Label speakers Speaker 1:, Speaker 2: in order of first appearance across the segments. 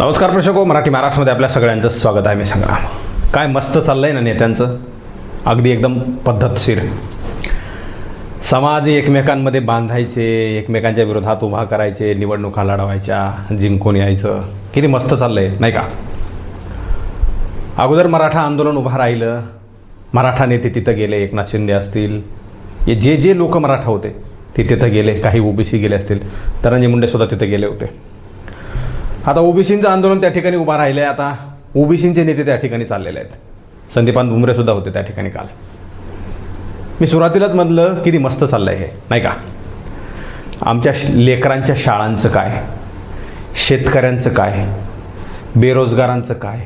Speaker 1: नमस्कार प्रेक्षको मराठी महाराष्ट्रामध्ये आपल्या सगळ्यांचं स्वागत आहे. मी संग्राम. काय मस्त चाललंय ना नेत्यांचं? अगदी एकदम पद्धतशीर. समाज एकमेकांमध्ये बांधायचे एकमेकांच्या विरोधात उभा करायचे निवडणुका लढवायच्या जिंकून यायचं. किती मस्त चाललंय नाही का? अगोदर मराठा आंदोलन उभं राहिलं. मराठा नेते तिथं गेले एकनाथ शिंदे असतील. हे जे जे लोक मराठा होते ते तिथं गेले काही ओबीसी गेले असतील. तरंजी मुंडे सुद्धा तिथं गेले होते. आता ओबीसींचं आंदोलन त्या ठिकाणी उभा राहिलं आहे आता ओबीसींचे नेते त्या ठिकाणी चाललेले आहेत. संदीपान भुमरे सुद्धा होते त्या ठिकाणी काल. मी सुरुवातीलाच म्हटलं किती मस्त चाललं आहे हे नाही का? आमच्या श- लेकरांच्या शाळांचं काय? शेतकऱ्यांचं काय? बेरोजगारांचं काय?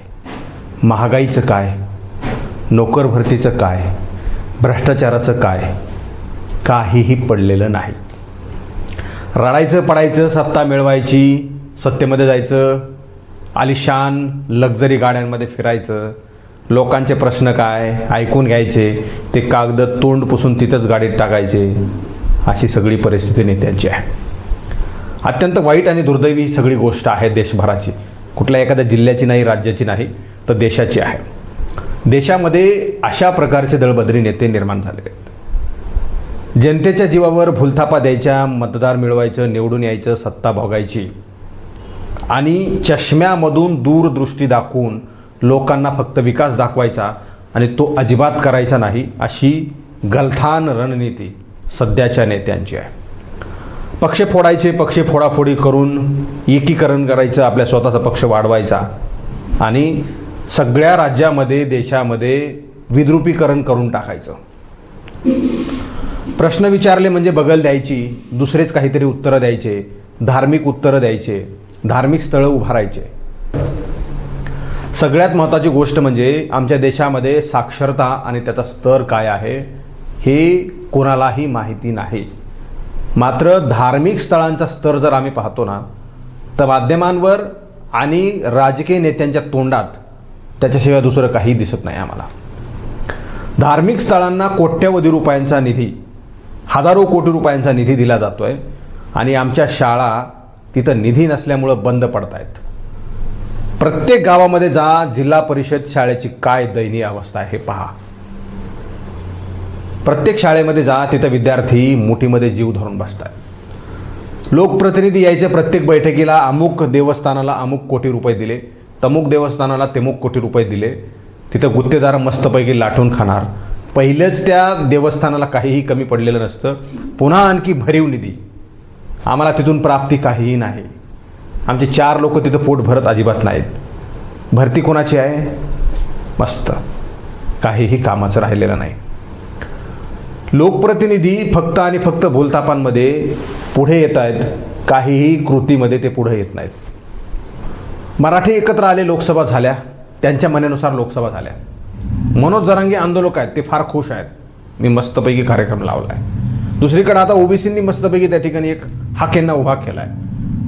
Speaker 1: महागाईचं काय? नोकर भरतीचं काय? भ्रष्टाचाराचं काय? काहीही पडलेलं नाही. रडायचं पडायचं सत्ता मिळवायची सत्तेमध्ये जायचं आलिशान लक्झरी गाड्यांमध्ये फिरायचं. लोकांचे प्रश्न काय ऐकून घ्यायचे. ते कागद तोंड पुसून तिथंच गाडीत टाकायचे. अशी सगळी परिस्थिती नेत्यांची आहे. अत्यंत वाईट आणि दुर्दैवी ही सगळी गोष्ट आहे देशभराची. कुठल्या एखाद्या जिल्ह्याची नाही राज्याची नाही तर देशाची आहे. देशामध्ये अशा प्रकारचे दळबदरी नेते निर्माण झालेले आहेत. जनतेच्या जीवावर भुलथापा द्यायच्या मतदार मिळवायचं निवडून यायचं सत्ता भोगायची. आणि चष्म्यामधून दूरदृष्टी दाखवून लोकांना फक्त विकास दाखवायचा आणि तो अजिबात करायचा नाही अशी गलथान रणनीती सध्याच्या नेत्यांची आहे. पक्ष फोडायचे पक्ष फोडाफोडी करून एकीकरण करायचं आपल्या स्वतःचा पक्ष वाढवायचा आणि सगळ्या राज्यामध्ये देशामध्ये विद्रुपीकरण करून टाकायचं. प्रश्न विचारले म्हणजे बगल द्यायची दुसरेच काहीतरी उत्तरं द्यायचे धार्मिक उत्तरं द्यायचे. धार्मिक स्थळं उभारायचे. सगळ्यात महत्त्वाची गोष्ट म्हणजे आमच्या देशामध्ये साक्षरता आणि त्याचा स्तर काय आहे हे कोणालाही माहिती नाही. मात्र धार्मिक स्थळांचा स्तर जर आम्ही पाहतो ना तर माध्यमांवर आणि राजकीय नेत्यांच्या तोंडात त्याच्याशिवाय दुसरं काही दिसत नाही आम्हाला. धार्मिक स्थळांना कोट्यवधी रुपयांचा निधी हजारो कोटी रुपयांचा निधी दिला जातो आहे आणि आमच्या शाळा तिथं निधी नसल्यामुळं बंद पडत आहेत प्रत्येक गावामध्ये जा जिल्हा परिषद शाळेची काय दयनीय अवस्था आहे हे पहा. प्रत्येक शाळेमध्ये जा तिथं विद्यार्थी मुठीमध्ये जीव धरून बसतात लोकप्रतिनिधी यायचे प्रत्येक बैठकीला अमुक देवस्थानाला अमुक कोटी रुपये दिले तमुक देवस्थानाला तेमुक कोटी रुपये दिले तिथं गुत्तेदार मस्तपैकी लाटून खाणार. पहिलेच त्या देवस्थानाला काहीही कमी पडलेलं नसतं. पुन्हा आणखी भरीव निधी. आम्हाला तिथून प्राप्ती काहीही नाही. आमचे चार लोक तिथं पोट भरत अजिबात नाहीत. भरती कोणाची आहे? मस्त. काहीही कामाचं राहिलेलं नाही. लोकप्रतिनिधी फक्त आणि फक्त भूलतापांमध्ये पुढे येत आहेत. काहीही कृतीमध्ये ते पुढे येत नाहीत. मराठी एकत्र आले लोकसभा झाल्या. त्यांच्या मनानुसार लोकसभा झाल्या. मनोज जरांगे आंदोलक आहेत ते फार खुश आहेत. मी मस्तपैकी कार्यक्रम लावला आहे दुसरीकडे आता ओबीसींनी मस्तपैकी त्या ठिकाणी एक हाकेंना उभा केला आहे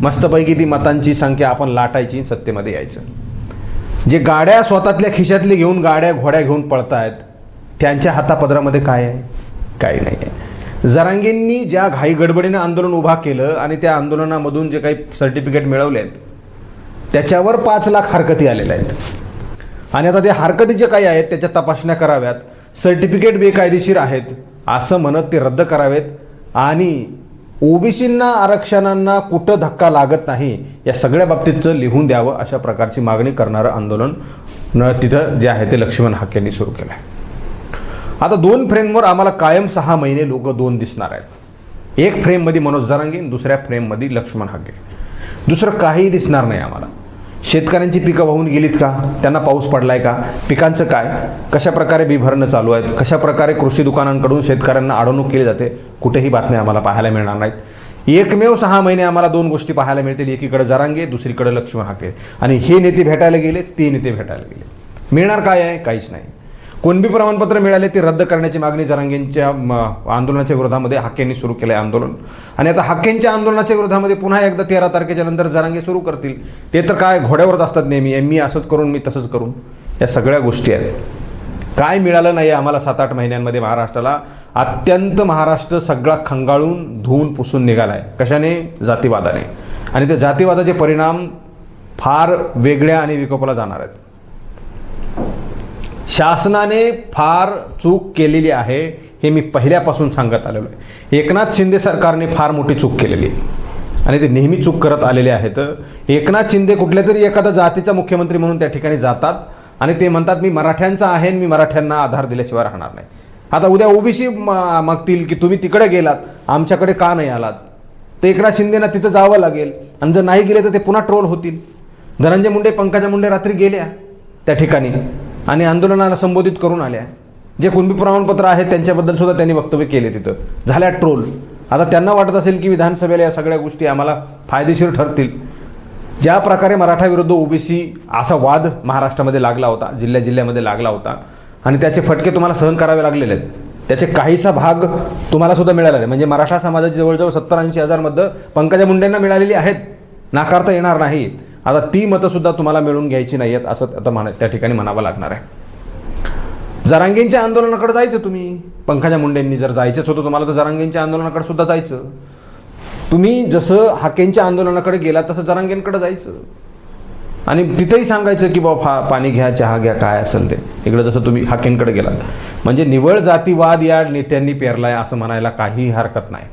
Speaker 1: मस्तपैकी ती मतांची संख्या आपण लाटायची सत्तेमध्ये यायचं. जे गाड्या स्वतःतल्या खिशातले घेऊन गाड्या घोड्या घेऊन पळतायत त्यांच्या हातापदरामध्ये काय आहे? काही नाही आहे. जरांगेंनी ज्या घाई गडबडीनं आंदोलन उभा केलं आणि त्या आंदोलनामधून जे काही सर्टिफिकेट मिळवले आहेत त्याच्यावर पाच लाख हरकती आलेल्या आहेत. आणि आता ते हरकती जे काही आहेत त्याच्या तपासण्या कराव्यात. सर्टिफिकेट बेकायदेशीर आहेत. असं म्हणत ते रद्द करावेत. आणि ओबीसींना आरक्षणांना कुठं धक्का लागत नाही या सगळ्या बाबतीतचं लिहून द्यावं अशा प्रकारची मागणी करणारं आंदोलन न तिथं जे आहे ते लक्ष्मण हाक यांनी सुरू केलं आहे आता दोन फ्रेमवर आम्हाला कायम सहा महिने लोक दोन दिसणार आहेत. एक फ्रेममध्ये मनोज जरांगे दुसऱ्या फ्रेममध्ये लक्ष्मण हाके. दुसरं काहीही दिसणार नाही आम्हाला. शेतकऱ्यांची पिकं वाहून गेलीत का? त्यांना पाऊस पडलाय का? पिकांचं काय? कशा प्रकारे बी भरणं चालू आहेत? कशा प्रकारे कृषी दुकानांकडून शेतकऱ्यांना अडवणूक केली जाते? कुठेही बातम्या आम्हाला पाहायला मिळणार नाहीत. एकमेव सहा महिने आम्हाला दोन गोष्टी पाहायला मिळतील. एकीकडे जरांगे दुसरीकडे लक्ष्मण हाके. आणि हे नेते भेटायला गेले ते नेते भेटायला गेले. मिळणार काय आहे? काहीच नाही. कुणबी प्रमाणपत्र मिळाले ते रद्द करण्याची मागणी जरांगेंच्या म, आंदोलनाच्या विरोधामध्ये हाकेंनी सुरू केलं आहे आंदोलन. आणि आता हाकेंच्या आंदोलनाच्या विरोधामध्ये पुन्हा एकदा तेरा तारखेच्या नंतर जरांगे सुरू करतील. ते तर काय घोड्यावरच असतात नेहमी. मी असंच करून मी तसंच करून. या सगळ्या गोष्टी आहेत. काय मिळालं नाही आम्हाला सात आठ महिन्यांमध्ये महाराष्ट्राला. अत्यंत महाराष्ट्र सगळा खंगाळून धुवून पुसून निघाला आहे कशाने? जातीवादाने. आणि त्या जातीवादाचे परिणाम फार वेगळ्या आणि विकोपाला जाणार आहेत. शासनाने फार चूक केलेली आहे हे मी पहिल्यापासून सांगत आलेलो आहे. एकनाथ शिंदे सरकारने फार मोठी चूक केलेली आहे. आणि ते नेहमी चूक करत आलेले आहेत. एकनाथ शिंदे कुठल्या तरी एखादा जातीचा मुख्यमंत्री म्हणून त्या ठिकाणी जातात आणि ते म्हणतात मी मराठ्यांचा आहे आणि मी मराठ्यांना आधार दिल्याशिवाय राहणार नाही. आता उद्या ओबीसी मागतील की तुम्ही तिकडे गेलात आमच्याकडे का नाही आलात? तर एकनाथ शिंदेना तिथं जावं लागेल. आणि जर नाही गेले तर ते पुन्हा ट्रोल होतील. धनंजय मुंडे पंकजा मुंडे रात्री गेल्या त्या ठिकाणी. आणि आंदोलनाला संबोधित करून आल्या. जे कुणबी प्रमाणपत्र आहेत त्यांच्याबद्दल सुद्धा त्यांनी वक्तव्य केले तिथं. झाल्या ट्रोल. आता त्यांना वाटत असेल की विधानसभेला या सगळ्या गोष्टी आम्हाला फायदेशीर ठरतील. ज्या प्रकारे मराठा विरुद्ध ओबीसी असा वाद महाराष्ट्रामध्ये लागला होता जिल्ह्या जिल्ह्यामध्ये लागला होता आणि त्याचे फटके तुम्हाला सहन करावे लागलेले आहेत. त्याचे काहीसा भाग तुम्हाला सुद्धा मिळाला आहे म्हणजे मराठा समाजाची जवळजवळ सत्तर ऐंशी हजारमध्ये पंकजा मुंडेंना मिळालेली आहेत. नाकारता येणार नाहीत आता ती मतंसुद्धा तुम्हाला मिळून घ्यायची नाही आहेत असं आता म्हणा त्या ठिकाणी म्हणावं लागणार आहे. जरांगेंच्या आंदोलनाकडे जायचं तुम्ही. पंकजा मुंडेंनी जर जायचंच होतं तुम्हाला तर जरांगेंच्या आंदोलनाकडे सुद्धा जायचं. तुम्ही जसं हाकेंच्या आंदोलनाकडे गेला तसं जरांगेंकडे जायचं. आणि तिथेही सांगायचं की बाबा फा पाणी घ्या चहा घ्या काय असेल ते. इकडे जसं तुम्ही हाकेंकडे गेलात. म्हणजे निवळ जातीवाद या नेत्यांनी पेरलाय असं म्हणायला काहीही हरकत नाही.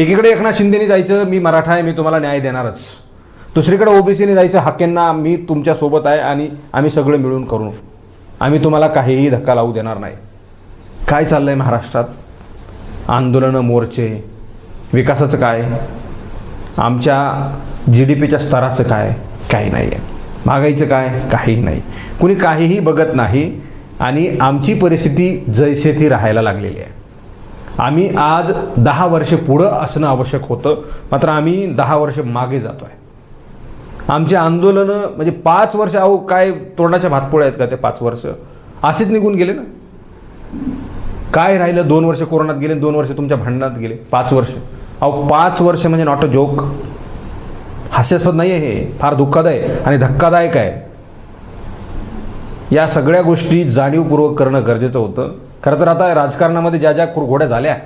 Speaker 1: एकीकडे एकनाथ शिंदेनी जायचं मी मराठा आहे मी तुम्हाला न्याय देणारच. दुसरीकडे ओबीसीने जायचं हाकेंना मी तुमच्यासोबत आहे आणि आम्ही सगळं मिळून करू. आम्ही तुम्हाला काहीही धक्का लावू देणार नाही. काय चाललं आहे महाराष्ट्रात? आंदोलनं मोर्चे विकासाचं काय? आमच्या जी डी पीच्या स्तराचं काय? काही नाही आहे महागाईचं काय? काहीही नाही. कुणी काहीही बघत नाही आणि आमची परिस्थिती जैसे ती राहायला लागलेली आहे. आम्ही आज दहा वर्ष पुढं असणं आवश्यक होतं मात्र आम्ही दहा वर्ष मागे जातो आहे आमची आंदोलनं म्हणजे पाच वर्ष अहो काय तोंडाच्या भातपोळ्या आहेत का ते पाच वर्ष? असेच निघून गेले ना? काय राहिलं दोन वर्ष कोरोनात गेले दोन वर्ष तुमच्या भांडणात गेले पाच वर्ष? अहो पाच वर्ष म्हणजे नॉट अ जोक हास्यास्पद नाही आहे हे. फार दुःखदायक आणि धक्कादायक आहे. या सगळ्या गोष्टी जाणीवपूर्वक करणं गरजेचं होतं. खरं तर आता राजकारणामध्ये ज्या ज्या कुरघोड्या झाल्या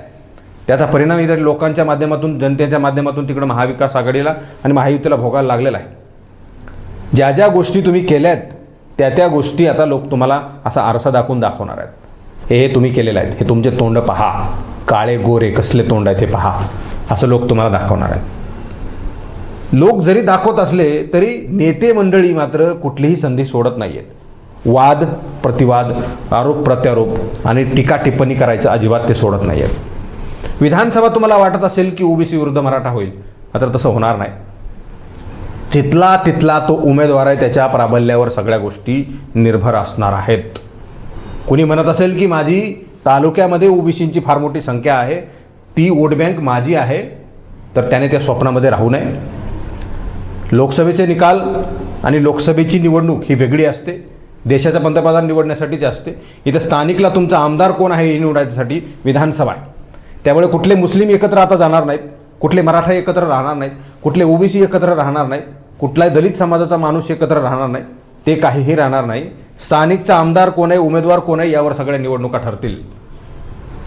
Speaker 1: त्याचा परिणाम इतर लोकांच्या माध्यमातून जनतेच्या माध्यमातून तिकडं महाविकास आघाडीला आणि महायुतीला भोगायला लागलेला आहे. ज्या ज्या गोष्टी तुम्ही केल्यात त्या त्या गोष्टी आता लोक तुम्हाला असा आरसा दाखवून दाखवणार आहेत. हे हे तुम्ही केलेलं आहेत. हे तुमचे तोंड पहा. काळे गोरे कसले तोंड आहेत हे पहा. असं लोक तुम्हाला दाखवणार आहेत. लोक जरी दाखवत असले तरी नेते मंडळी मात्र कुठलीही संधी सोडत नाही आहेत वाद प्रतिवाद आरोप प्रत्यारोप आणि टीका टिप्पणी करायचं अजिबात ते सोडत नाही आहेत विधानसभा तुम्हाला वाटत असेल की ओबीसी विरुद्ध मराठा होईल. मात्र तसं होणार नाही. तिथला तिथला तो उमेदवार आहे त्याच्या प्राबल्यावर सगळ्या गोष्टी निर्भर असणार आहेत. कुणी म्हणत असेल की माझी तालुक्यामध्ये ओबीसींची फार मोठी संख्या आहे ती वोट बँक माझी आहे तर त्याने त्या स्वप्नामध्ये राहू नये. लोकसभेचे निकाल आणि लोकसभेची निवडणूक ही वेगळी असते. देशाचा पंतप्रधान निवडण्यासाठीच असते. इथं स्थानिकला तुमचा आमदार कोण आहे हे निवडण्यासाठी विधानसभा आहे. त्यामुळे कुठले मुस्लिम एकत्र आता जाणार नाहीत कुठले मराठा एकत्र राहणार नाहीत कुठले ओबीसी एकत्र राहणार नाहीत कुठलाही दलित समाजाचा माणूस एकत्र राहणार नाही. ते काहीही राहणार नाही. स्थानिकचा आमदार कोण आहे उमेदवार कोण आहे यावर सगळ्या निवडणुका ठरतील.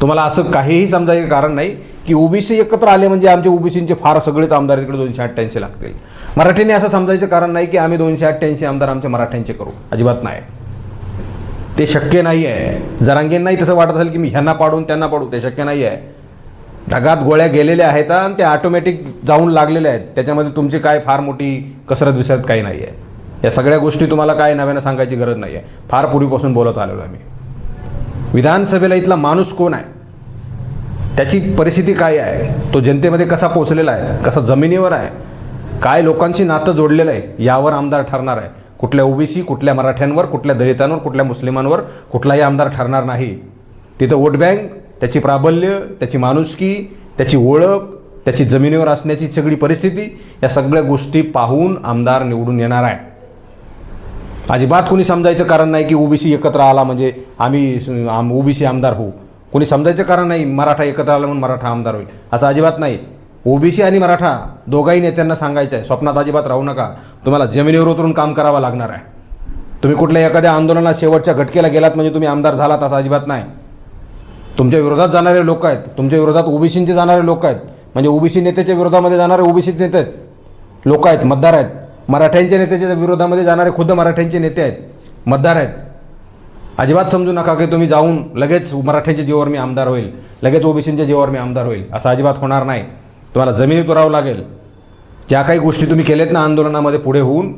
Speaker 1: तुम्हाला असं काहीही समजायचं कारण नाही की ओबीसी एकत्र आले म्हणजे आमचे ओबीसींचे फार सगळेच आमदार तिकडे दोनशे अठ्ठ्याऐंशी लागतील. मराठीने असं समजायचं कारण नाही की आम्ही दोनशे अठ्ठ्याऐंशी आमदार आमच्या मराठ्यांचे करू. अजिबात नाही. ते शक्य नाही आहे जरांगेंनाही तसं वाटत असेल की मी ह्यांना पाडून त्यांना पाडू. ते शक्य नाही आहे ढगात गोळ्या गेलेल्या आहेत आणि ते ऑटोमॅटिक जाऊन लागलेल्या आहेत. त्याच्यामध्ये तुमची काय फार मोठी कसरत विसरत काही नाही आहे या सगळ्या गोष्टी तुम्हाला काय नव्यानं सांगायची गरज नाही आहे फार पूर्वीपासून बोलत आलेलो आहे मी. विधानसभेला इथला माणूस कोण आहे? त्याची परिस्थिती काय आहे? तो जनतेमध्ये कसा पोचलेला आहे? कसा जमिनीवर आहे? काय लोकांशी नातं जोडलेलं आहे? यावर आमदार ठरणार आहे. कुठल्या ओबीसी कुठल्या मराठ्यांवर कुठल्या दलितांवर कुठल्या मुस्लिमांवर कुठलाही आमदार ठरणार नाही. तिथं वोट बँक त्याची प्राबल्य त्याची माणुसकी त्याची ओळख त्याची जमिनीवर असण्याची सगळी परिस्थिती या सगळ्या गोष्टी पाहून आमदार निवडून येणार आहे. अजिबात कोणी समजायचं कारण नाही की ओबीसी एकत्र आला म्हणजे आम्ही आम ओबीसी आमदार होऊ. कोणी समजायचं कारण नाही मराठा एकत्र आला म्हणून मराठा आमदार होईल. असं अजिबात नाही. ओबीसी आणि मराठा दोघाही नेत्यांना सांगायचं आहे स्वप्नात अजिबात राहू नका. तुम्हाला जमिनीवर उतरून काम करावं लागणार आहे. तुम्ही कुठल्या एखाद्या आंदोलनात शेवटच्या घटकेला गेलात म्हणजे तुम्ही आमदार झालात असं अजिबात नाही. तुमच्या विरोधात जाणारे लोक आहेत. तुमच्या विरोधात ओबीसींचे जाणारे लोक आहेत. म्हणजे ओबीसी नेत्याच्या विरोधामध्ये जाणारे ओबीसी नेते आहेत. लोक आहेत मतदार आहेत. मराठ्यांच्या नेत्याच्या विरोधामध्ये जाणारे खुद्द मराठ्यांचे नेते आहेत. मतदार आहेत. अजिबात समजू नका की तुम्ही जाऊन लगेच मराठ्यांच्या जीवावर मी आमदार होईल. लगेच ओबीसींच्या जीवावर मी आमदार होईल. असं अजिबात होणार नाही. तुम्हाला जमिनीत उरावं लागेल. ज्या काही गोष्टी तुम्ही केल्यात ना आंदोलनामध्ये पुढे होऊन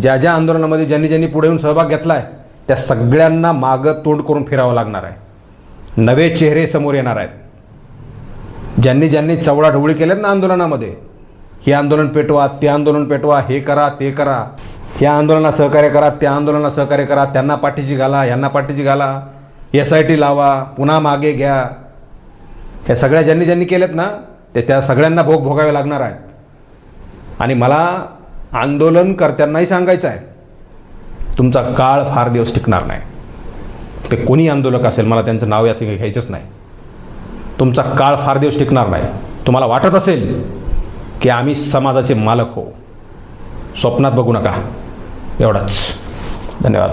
Speaker 1: ज्या ज्या आंदोलनामध्ये ज्यांनी ज्यांनी पुढे येऊन सहभाग घेतला आहे त्या सगळ्यांना मागं तोंड करून फिरावं लागणार आहे. नवे चेहरे समोर येणार आहेत. ज्यांनी ज्यांनी चवडा ढवळी केल्यात ना आंदोलनामध्ये हे आंदोलन पेटवा ते आंदोलन पेटवा हे करा ते करा. या आंदोलनाला सहकार्य करा त्या आंदोलनाला सहकार्य करा त्यांना पाठीची घाला यांना पाठीची घाला. एस आय टी लावा पुन्हा मागे घ्या. या सगळ्या ज्यांनी ज्यांनी केल्यात ना ते त्या सगळ्यांना भोग भोगावे लागणार आहेत. आणि मला आंदोलनकर्त्यांनाही सांगायचं आहे तुमचा काळ फार दिवस टिकणार नाही. ते कोणी आंदोलक असेल मला त्यांचं नाव याचं घ्यायचंच नाही. तुमचा काळ फार दिवस टिकणार नाही. तुम्हाला वाटत असेल की आम्ही समाजाचे मालक हो. स्वप्नात बघू नका. एवढाच. धन्यवाद.